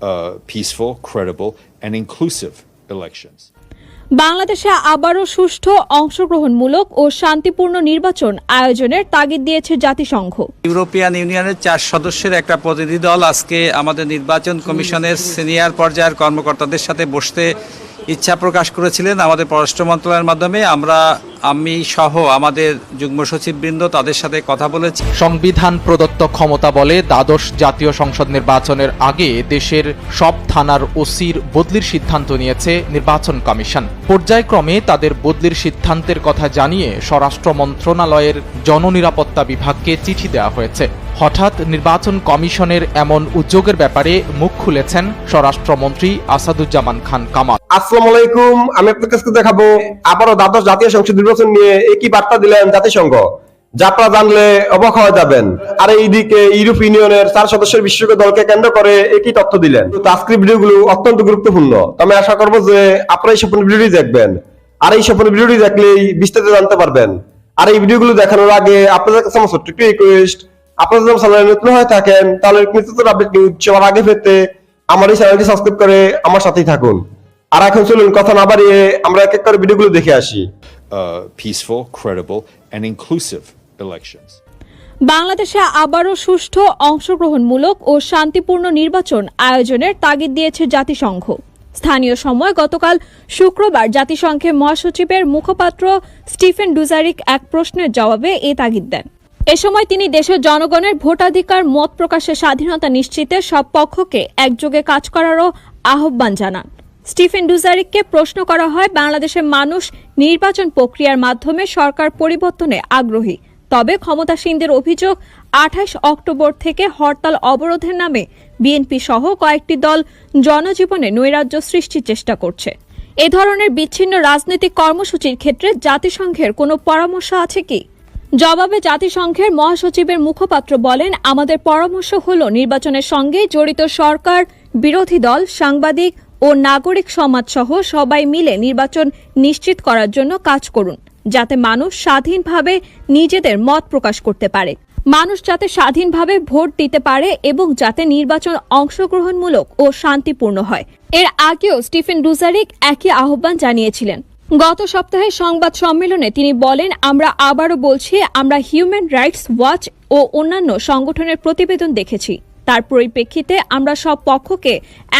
uh, peaceful, credible, and inclusive elections. বাংলাদেশে আবারও সুষ্ঠু অংশগ্রহণমূলক ও শান্তিপূর্ণ নির্বাচন আয়োজনের তাগিদ দিয়েছে জাতিসংঘ ইউরোপিয়ান ইউনিয়নের চার সদস্যের একটা প্রতিনিধি দল আজকে আমাদের নির্বাচন কমিশনের সিনিয়র পর্যায়ের কর্মকর্তাদের সাথে বসতে ইচ্ছা প্রকাশ করেছিলেন আমাদের পররাষ্ট্র মন্ত্রণালয়ের মাধ্যমে আমরা আমি সহ আমাদের যুগ্ম সচিববৃন্দ তাদের সাথে কথা বলেছি। সংবিধান প্রদত্ত ক্ষমতা বলে দ্বাদশ জাতীয় সংসদ নির্বাচনের আগে দেশের সব থানার ওসির বদলির সিদ্ধান্ত নিয়েছে নির্বাচন কমিশন। পর্যায়ক্রমে তাদের বদলির সিদ্ধান্তের কথা জানিয়ে স্বরাষ্ট্র মন্ত্রণালয়ের জননিরাপত্তা বিভাগকে চিঠি দেওয়া হয়েছে। হঠাৎ নির্বাচন কমিশনের এমন উদ্যোগের ব্যাপারে মুখ খুলেছেন স্বরাষ্ট্রমন্ত্রী আসাদুজ্জামান খান কামাল। আসসালামু আলাইকুম আমি আপনার কাছে দেখাবো আবারও দ্বাদশ জাতীয় সংসদ নির্বাচন নিয়ে একই বার্তা দিলেন জাতিসংঘ। যা আপনারা জানলে অবাক হয়ে যাবেন। আর এইদিকে ইউরোপ ইউনিয়নের চার সদস্যের বিশেষজ্ঞ দলকে কেন্দ্র করে একই তথ্য দিলেন। আজকের ভিডিওগুলো অত্যন্ত গুরুত্বপূর্ণ। আমি আশা করব যে আপনারা এই সম্পূর্ণ ভিডিওটি দেখবেন। আর এই সম্পূর্ণ ভিডিওটি দেখলেই বিস্তারিত জানতে পারবেন। আর এই ভিডিওগুলো দেখানোর আগে আপনাদের কাছে আমার একটু রিকোয়েস্ট আপনারা যদি চ্যানেলে নতুন হয়ে থাকেন, তাহলে নিত্য আপডেট নিউজ সবার আগে পেতে আমার এই চ্যানেলটি সাবস্ক্রাইব করে আমার সাথেই থাকুন। আর এখন চলুন, কথা না বাড়িয়ে আমরা এক এক করে ভিডিওগুলো দেখে আসি। Uh, peaceful, credible, and inclusive elections. বাংলাদেশে আবারও সুষ্ঠু অংশগ্রহণমূলক ও শান্তিপূর্ণ নির্বাচন আয়োজনের তাগিদ দিয়েছে জাতিসংঘ। স্থানীয় সময় গতকাল শুক্রবার জাতিসংঘের মহাসচিবের মুখপাত্র স্টিফেন ডুজারিক এক প্রশ্নের জবাবে এ তাগিদ দেন। এ সময় তিনি দেশের জনগণের ভোটাধিকার মত প্রকাশের স্বাধীনতা নিশ্চিতে সব পক্ষকে একযোগে কাজ করারও আহ্বান জানান। স্টিফেন ডুজারিককে প্রশ্ন করা হয়, বাংলাদেশের মানুষ নির্বাচন প্রক্রিয়ার মাধ্যমে সরকার পরিবর্তনে আগ্রহী। তবে ক্ষমতাসীনদের অভিযোগ, আঠাশ অক্টোবর থেকে হরতাল অবরোধের নামে বিএনপি সহ কয়েকটি দল জনজীবনে নৈরাজ্য সৃষ্টির চেষ্টা করছে। এ ধরনের বিচ্ছিন্ন রাজনৈতিক কর্মসূচির ক্ষেত্রে জাতিসংঘের কোনো পরামর্শ আছে কি? জবাবে জাতিসংঘের মহাসচিবের মুখপাত্র বলেন, আমাদের পরামর্শ হল নির্বাচনের সঙ্গে জড়িত সরকার, বিরোধী দল, সাংবাদিক ও নাগরিক সমাজ সহ সবাই মিলে নির্বাচন নিশ্চিত করার জন্য কাজ করুন, যাতে মানুষ স্বাধীনভাবে নিজেদের মত প্রকাশ করতে পারে। মানুষ যাতে স্বাধীনভাবে ভোট দিতে পারে এবং যাতে নির্বাচন অংশগ্রহণমূলক ও শান্তিপূর্ণ হয়। এর আগেও স্টিফেন ডুজারিক একই আহ্বান জানিয়েছিলেন। গত সপ্তাহে সংবাদ সম্মেলনে তিনি বলেন, আমরা আবারও বলছি, আমরা হিউম্যান রাইটস ওয়াচ ও অন্যান্য সংগঠনের প্রতিবেদন দেখেছি। তার পরিপ্রেক্ষিতে আমরা সব পক্ষকে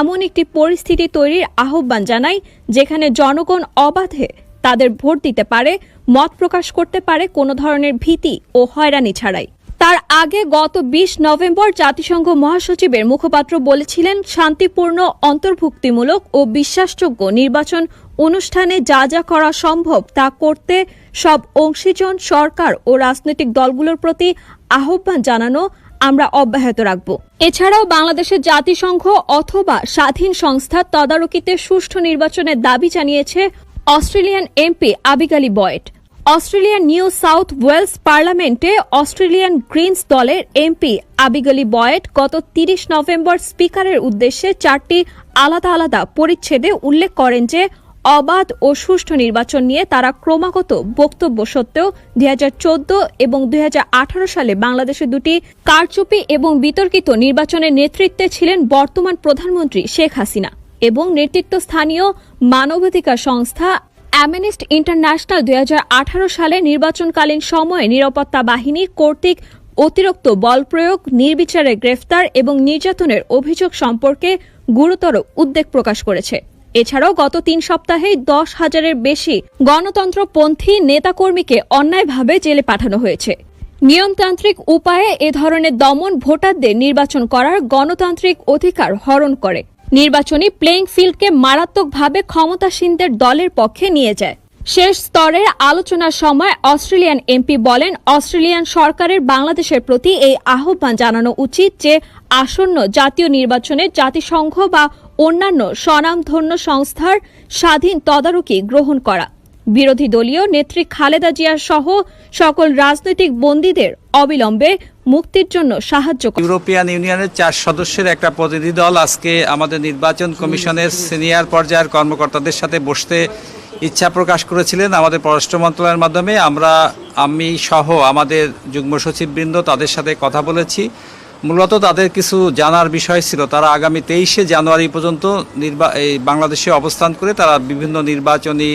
এমন একটি পরিস্থিতি তৈরির আহ্বান জানাই, যেখানে জনগণ অবাধে তাদের ভোট দিতে পারে, মত প্রকাশ করতে পারে কোনো ধরনের ভীতি ও হয়রানি ছাড়াই। তার আগে গত ২০ নভেম্বর জাতিসংঘ মহাসচিবের মুখপাত্র বলেছিলেন, শান্তিপূর্ণ, অন্তর্ভুক্তিমূলক ও বিশ্বাসযোগ্য নির্বাচন অনুষ্ঠানে যা যা করা সম্ভব তা করতে সব অংশীজন, সরকার ও রাজনৈতিক দলগুলোর প্রতি আহ্বান জানানো আমরা অব্যাহত রাখব। এছাড়াও বাংলাদেশের জাতিসংঘ অথবা স্বাধীন সংস্থার তদারকিতে সুষ্ঠু নির্বাচনের দাবি জানিয়েছে Australian MP Abigail Boyd. Australian New South Wales পার্লামেন্টে অস্ট্রেলিয়ান গ্রিনস দলের এমপি আবিগলি বয়েট গত তিরিশ নভেম্বর স্পিকারের উদ্দেশ্যে চারটি আলাদা আলাদা পরিচ্ছেদে উল্লেখ করেন যে অবাধ ও সুষ্ঠু নির্বাচন নিয়ে তারা ক্রমাগত বক্তব্য সত্ত্বেও দুই হাজার চোদ্দ এবং দুই হাজার আঠারো সালে বাংলাদেশে দুটি কারচুপি এবং বিতর্কিত নির্বাচনের নেতৃত্বে ছিলেন বর্তমান প্রধানমন্ত্রী শেখ হাসিনা এবং নেতৃত্ব স্থানীয় মানবাধিকার সংস্থা অ্যামনেস্ট ইন্টারন্যাশনাল দুই হাজার আঠারো সালে নির্বাচনকালীন সময়ে নিরাপত্তা বাহিনীর কর্তৃক অতিরিক্ত বল প্রয়োগ, নির্বিচারে গ্রেফতার এবং নির্যাতনের অভিযোগ সম্পর্কে গুরুতর উদ্বেগ প্রকাশ করেছে। এছাড়াও গত তিন সপ্তাহেই দশ হাজারের বেশি গণতন্ত্রপন্থী নেতাকর্মীকে অন্যায়ভাবে জেলে পাঠানো হয়েছে। নিয়মতান্ত্রিক উপায়ে এ ধরনের দমন ভোটারদের নির্বাচন করার গণতান্ত্রিক অধিকার হরণ করে। নির্বাচনী প্লেইং ফিল্ডকে মারাত্মকভাবে ক্ষমতাসীনদের দলের পক্ষে নিয়ে যায়। শেষ স্তরের আলোচনার সময় অস্ট্রেলিয়ান এমপি বলেন, অস্ট্রেলিয়ান সরকারের বাংলাদেশের প্রতি এই আহ্বান জানানো উচিত যে আসন্ন জাতীয় নির্বাচনে জাতিসংঘ বা অন্যান্য স্বনামধন্য সংস্থার স্বাধীন তদারকি গ্রহণ করা। বিরোধী দলীয় নেত্রী খালেদা জিয়া সহ সকল রাজনৈতিক বন্দীদের অবিলম্বে মুক্তির জন্য সাহায্য ইউরোপিয়ান ইউনিয়নের চার সদস্যের একটা প্রতিনিধি দল আজকে আমাদের নির্বাচন কমিশনের সিনিয়র পর্যায়ের কর্মকর্তাদের সাথে বসতে ইচ্ছা প্রকাশ করেছিলেন আমাদের পররাষ্ট্র মন্ত্রণালয়ের মাধ্যমে। আমরা, আমি সহ আমাদের যুগ্ম সচিববৃন্দ তাদের সাথে কথা বলেছি। মূলত তাদের কিছু জানার বিষয় ছিল। তারা আগামী তেইশে জানুয়ারি পর্যন্ত নির্বা এই বাংলাদেশে অবস্থান করে তারা বিভিন্ন নির্বাচনী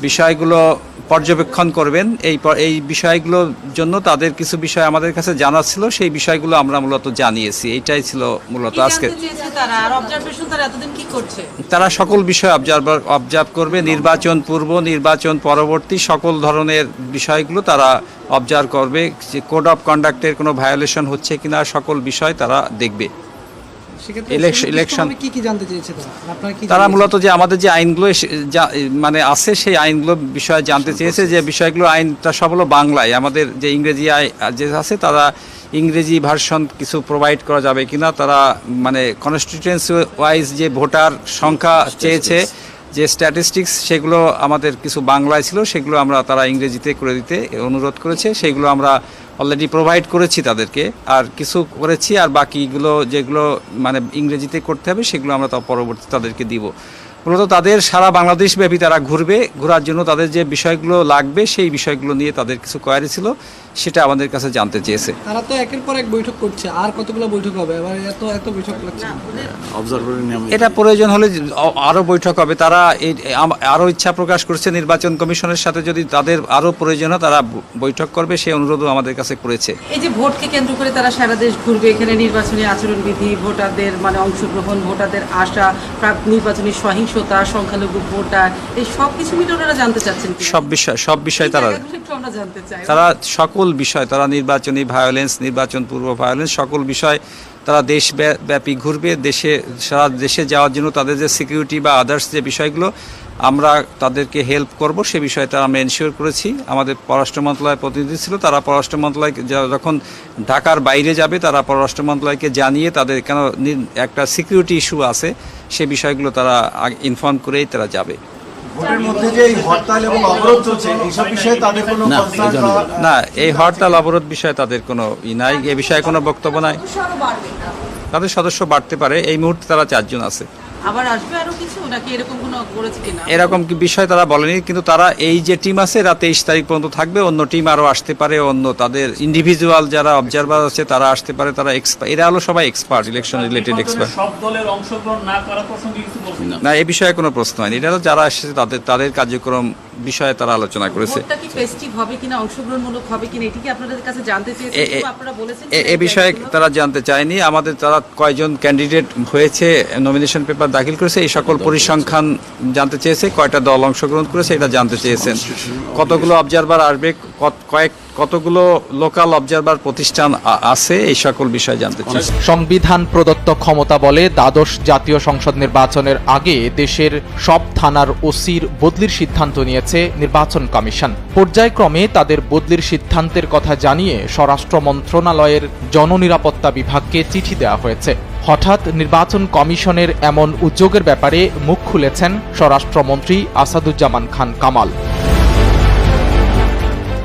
বিষয়গুলো পর্যবেক্ষণ করবেন। এই এই বিষয়গুলোর জন্য তাদের কিছু বিষয় আমাদের কাছে জানা ছিল সেই বিষয়গুলো আমরা মূলত জানিয়েছি। এইটাই ছিল মূলত আজকে তারা? সকল বিষয় অবজার্ভ অবজার্ভ করবে। নির্বাচন পূর্ব নির্বাচন পরবর্তী সকল ধরনের বিষয়গুলো তারা অবজার্ভ করবে যে কোড অফ কন্ডাক্টের কোনো ভায়োলেশন হচ্ছে কিনা সকল বিষয় তারা দেখবে। Election- কি কি জানতে চেয়েছে তারা? আপনারা কি তারা জানিয়েছেন? মূলত যে আমাদের যে আইনগুলো মানে আছে সেই আইনগুলো বিষয়ে জানতে চেয়েছে যে বিষয়গুলো আইনটা সব হলো বাংলায়। আমাদের যে ইংরেজি যে আছে তারা ইংরেজি ভার্সন কিছু প্রোভাইড করা যাবে কিনা তারা মানে কনস্টিটিউয়েন্সি ওয়াইজ যে ভোটার সংখ্যা চেয়েছে যে স্ট্যাটিস্টিক্স সেগুলো আমাদের কিছু বাংলায় ছিল, সেগুলো আমরা তারা ইংরেজিতে করে দিতে অনুরোধ করেছে। সেগুলো আমরা অলরেডি প্রোভাইড করেছি তাদেরকে। আর কিছু করেছি, আর বাকিগুলো যেগুলো মানে ইংরেজিতে করতে হবে, সেগুলো আমরা তা পরবর্তী তাদেরকে দিব। মূলত তাদের সারা বাংলাদেশ ব্যাপী তারা ঘুরবে। ঘোরার জন্য তাদের যে বিষয়গুলো লাগবে, সেই বিষয়গুলো নিয়ে তাদের কিছু কোয়ারি ছিল। সেটা আমাদের কাছে জানতে চেয়েছে। তারা তো একের পর এক বৈঠক করছে আর কতগুলো বৈঠক হবে? এবার এত এত বৈঠক করছে এটা প্রয়োজন হলে আরও বৈঠক হবে। তারা এই আরও ইচ্ছা প্রকাশ করছে নির্বাচন কমিশনের সাথে। যদি তাদের আরও প্রয়োজন হয় তারা বৈঠক করবে। সেই অনুরোধও আমাদের কাছে করেছে। এই যে ভোটকে কেন্দ্র করে তারা সারা দেশ ঘুরবে এখানে নির্বাচনী আচরণবিধি ভোটারদের মানে অংশগ্রহণ ভোটারদের আশা প্রাক নির্বাচনী সহিংসতা সংখ্যালঘু ভোটার এই সব কিছু মিলে ওনারা জানতে চাচ্ছেন সব বিষয় সব বিষয় তারা জায়গাগুলো একটু আমরা জানতে চাই। তারা সকল বিষয়, তারা নির্বাচনী ভায়োলেন্স নির্বাচন পূর্ব ভায়োলেন্স সকল বিষয় তারা দেশ ব্যাপী ঘুরবে, দেশে, সারা দেশে যাওয়ার জন্য তাদের যে সিকিউরিটি বা আদার্স যে বিষয়গুলো, আমরা তাদেরকে হেল্প করব, সে বিষয়ে তারা আমরা এনশিওর করেছি। আমাদের পররাষ্ট্র মন্ত্রণালয়ের প্রতিনিধি ছিল, তারা পররাষ্ট্র মন্ত্রণালয় যখন ঢাকার বাইরে যাবে, তারা পররাষ্ট্র মন্ত্রণালয়কে জানিয়ে তাদের কেন একটা সিকিউরিটি ইস্যু আছে, সে বিষয়গুলো তারা ইনফর্ম করেই তারা যাবে। ভোটের মধ্যে যে হরতাল এবং অবরোধ চলছে এইসব বিষয়ে তাদের কোনো না এই হরতাল অবরোধ বিষয়ে তাদের কোনো ই নাই এ বিষয়ে কোনো বক্তব্য নাই। তাদের সদস্য বাড়তে পারে এই মুহূর্তে তারা চারজন আছে। আবার আসবে আরও কিছু? নাকি এরকম কোনো করেছে কিনা? এরকম কি বিষয় তারা বলেনি কিন্তু তারা এই যে টিম আছে এরা তেইশ তারিখ পর্যন্ত থাকবে অন্য টিম আরও আসতে পারে অন্য তাদের ইন্ডিভিজুয়াল যারা অবজারভার আছে তারা আসতে পারে তারা এক্সপার্ট এরা হলো সবাই এক্সপার্ট ইলেকশন রিলেটেড এক্সপার্ট সব দলের অংশগ্রহণ না করা প্রসঙ্গে কিছু বলছেন না এই বিষয়ে কোনো প্রশ্ন হয়নি। এটা তো যারা এসেছে তাদের তাদের কার্যক্রম বিষয়ে তারা আলোচনা করেছে। ভোটটা কি ফেস্টিভ হবে কিনা অংশগ্রহণমূলক হবে কিনা এটি কি আপনাদের কাছে জানতে চেয়েছেন? এ- এ- কিংবা আপনারা বলেছেন এ- এ বিষয়ে তারা জানতে চায়নি। আমাদের তারা কয়জন ক্যান্ডিডেট হয়েছে নমিনেশন পেপার দাখিল করেছে, এই সকল পরিসংখ্যান জানতে চেয়েছে, কয়টা দল অংশগ্রহণ করেছে, এটা জানতে চেয়েছেন। কতগুলো অবজারভার আসবে কয়েক কতগুলো লোকাল অবজারভার প্রতিষ্ঠান আছে, এই সকল বিষয় জানতে চাই। সংবিধান প্রদত্ত ক্ষমতা বলে দ্বাদশ জাতীয় সংসদ নির্বাচনের আগে দেশের সব থানার ওসির বদলির সিদ্ধান্ত নিয়েছে নির্বাচন কমিশন। পর্যায়ক্রমে তাদের বদলির সিদ্ধান্তের কথা জানিয়ে স্বরাষ্ট্র মন্ত্রণালয়ের জননিরাপত্তা বিভাগকে চিঠি দেওয়া হয়েছে। হঠাৎ নির্বাচন কমিশনের এমন উদ্যোগের ব্যাপারে মুখ খুলেছেন স্বরাষ্ট্রমন্ত্রী আসাদুজ্জামান খান কামাল।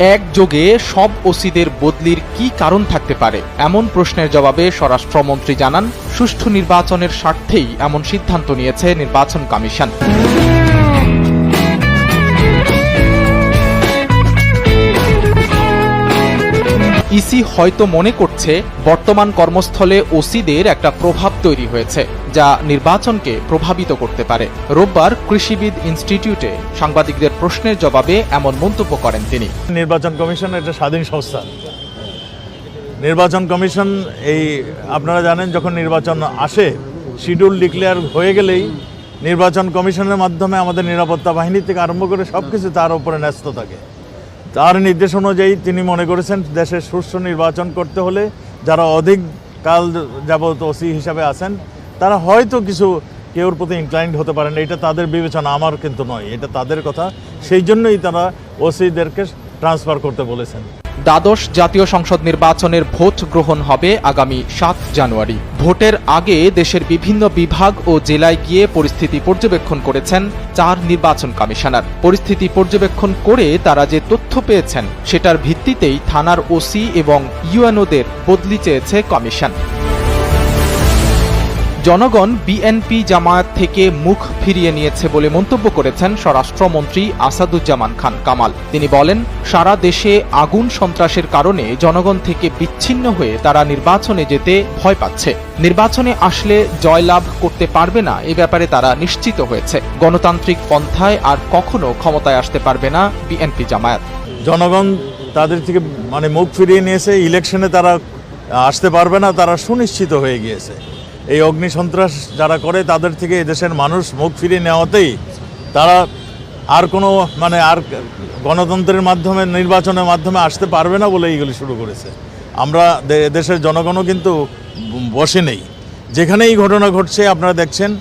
একযোগে সব ওসিদের বদলির কি কারণ থাকতে পারে? এমন প্রশ্নের জবাবে স্বরাষ্ট্রমন্ত্রী জানান, সুষ্ঠু নির্বাচনের স্বার্থেই এমন সিদ্ধান্ত নিয়েছে নির্বাচন কমিশন। ইসি হয়তো মনে করছে বর্তমান কর্মস্থলে ওসিদের একটা প্রভাব তৈরি হয়েছে, যা নির্বাচনকে প্রভাবিত করতে পারে। রোববার কৃষিবিদ ইনস্টিটিউটে সাংবাদিকদের প্রশ্নের জবাবে এমন মন্তব্য করেন তিনি। নির্বাচন কমিশন একটা স্বাধীন সংস্থা। নির্বাচন কমিশন এই, আপনারা জানেন যখন নির্বাচন আসে, শিডিউল ডিক্লেয়ার হয়ে গেলেই নির্বাচন কমিশনের মাধ্যমে আমাদের নিরাপত্তা বাহিনী থেকে আরম্ভ করে সব কিছু তার উপরে ন্যস্ত থাকে। তার নির্দেশ অনুযায়ী তিনি মনে করেছেন দেশের সুষ্ঠু নির্বাচন করতে হলে যারা অধিক কাল যাবৎ ওসি হিসাবে আছেন, তারা হয়তো কিছু কেউর প্রতি ইনক্লাইন্ড হতে পারেন এটা তাদের বিবেচনা, আমার কিন্তু নয়, এটা তাদের কথা। সেই জন্যই তারা ওসিদেরকে ট্রান্সফার করতে বলেছেন। দ্বাদশ জাতীয় সংসদ নির্বাচনের ভোট গ্রহণ হবে আগামী সাত জানুয়ারি। ভোটের আগে দেশের বিভিন্ন বিভাগ ও জেলায় গিয়ে পরিস্থিতি পর্যবেক্ষণ করেছেন চার নির্বাচন কমিশনার। পরিস্থিতি পর্যবেক্ষণ করে তারা যে তথ্য পেয়েছেন, সেটার ভিত্তিতেই থানার ওসি এবং ইউএনওদের বদলি চেয়েছে কমিশন। জনগণ বিএনপি জামায়াত থেকে মুখ ফিরিয়ে নিয়েছে বলে মন্তব্য করেছেন স্বরাষ্ট্রমন্ত্রী আসাদুজ্জামান খান কামাল। তিনি বলেন, সারা দেশে আগুন সন্ত্রাসের কারণে জনগণ থেকে বিচ্ছিন্ন হয়ে তারা নির্বাচনে যেতে ভয় পাচ্ছে। নির্বাচনে আসলে জয়লাভ করতে পারবে না, এ ব্যাপারে তারা নিশ্চিত হয়েছে। গণতান্ত্রিক পন্থায় আর কখনো ক্ষমতায় আসতে পারবে না বিএনপি জামায়াত। জনগণ তাদের থেকে মানে মুখ ফিরিয়ে নিয়েছে, ইলেকশনে তারা আসতে পারবে না, তারা সুনিশ্চিত হয়ে গিয়েছে। এই অগ্নি সন্ত্রাস যারা করে, তাদের থেকে দেশের মানুষ মুখ ফিরিয়ে নেওয়াতেই তারা আর কোনো মানে আর গণতন্ত্রের মাধ্যমে, নির্বাচনের মাধ্যমে আসতে পারবে না বলে এইগুলি শুরু করেছে। আমরা দেশের জনগণও কিন্তু বসে নেই। যেখানেই ঘটনা ঘটছে, আপনারা দেখছেন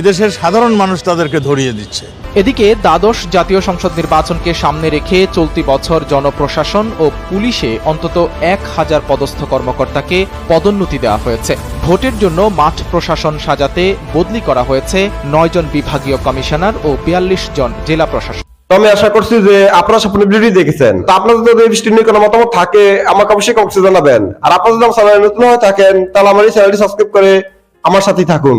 এদেশের সাধারণ মানুষ তাদেরকে ধরিয়ে দিচ্ছে। এদিকে দ্বাদশ জাতীয় সংসদ নির্বাচনকে সামনে রেখে চলতি বছর জনপ্রশাসন ও পুলিশে অন্তত এক হাজার পদস্থ কর্মকর্তাকে পদোন্নতি দেওয়া হয়েছে। ভোটের জন্য মাঠ প্রশাসন সাজাতে বদলি করা হয়েছে নয় জন বিভাগীয় কমিশনার ও বিয়াল্লিশ জন জেলা প্রশাসক। তো আমি আশা করছি যে আপনারা সম্পূর্ণ ভিডিওটি দেখেছেন। তো আপনাদের যদি এই বিষয়টি নিয়ে কোনো মতামত থাকে আমাকে অবশ্যই কমেন্টে জানাবেন। আর আপনারা যদি আমার চ্যানেলে নতুন হয়ে থাকেন তাহলে আমার এই চ্যানেলটি সাবস্ক্রাইব করে আমার সাথেই থাকুন।